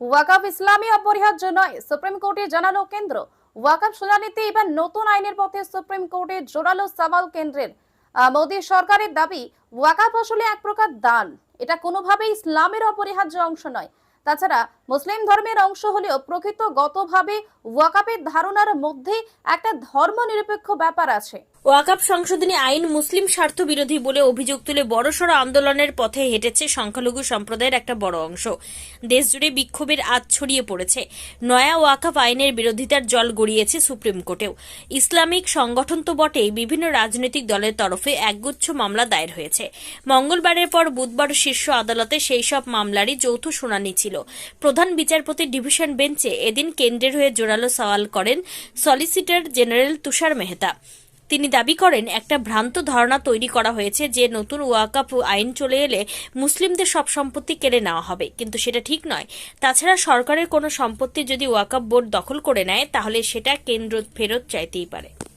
ওয়াকাফ ইসলামী অপরিহার্য নয়, সুপ্রিম কোর্টে জানালো কেন্দ্র। ওয়াকাফ শুনানিতে এবার নতুন আইনের পথে সুপ্রিম কোর্টে জোরালো সওয়াল কেন্দ্রের মোদী সরকারের দাবি, ওয়াকাফ আসলে এক প্রকার দান। এটা কোনোভাবেই ইসলামের অপরিহার্য অংশ নয়। তাছাড়া মুসলিম ধর্মের অংশ হলেও প্রকৃতগতভাবে ওয়াকাফের ধারণার মধ্যে একটা ধর্মনিরপেক্ষ ব্যাপার আছে। ওয়াকাপ সংশোধনী আইন মুসলিম স্বার্থ বিরোধী বলে অভিযোগ তুলে বড়সড় আন্দোলনের পথে হেঁটেছে সংখ্যালঘু সম্প্রদায়ের একটা বড় অংশ। দেশজুড়ে বিক্ষোভের আজ ছড়িয়ে পড়েছে। নয়া ওয়াকাফ আইনের বিরোধিতার জল গড়িয়েছে সুপ্রিম কোর্টেও। ইসলামিক সংগঠন তো বটেই, বিভিন্ন রাজনৈতিক দলের তরফে একগুচ্ছ মামলা দায়ের হয়েছে। মঙ্গলবারের পর বুধবার শীর্ষ আদালতে সেই সব মামলারই যৌথ শুনানি ছিল। প্রধান বিচারপতির ডিভিশন বেঞ্চে এদিন কেন্দ্রের হয়ে জোরালো সওয়াল করেন সলিসিটর জেনারেল তুষার মেহতা। তিনি দাবি করেন, একটা ভ্রান্ত ধারণা তৈরি করা হয়েছে যে নতুন ওয়াকাপ আইন চলে এলে মুসলিমদের সব সম্পত্তি কেড়ে নেওয়া হবে। কিন্তু সেটা ঠিক নয়। তাছাড়া সরকারের কোনো সম্পত্তি যদি ওয়াকাপ বোর্ড দখল করে নেয়, তাহলে সেটা কেন্দ্র ফেরত চাইতেই পারে।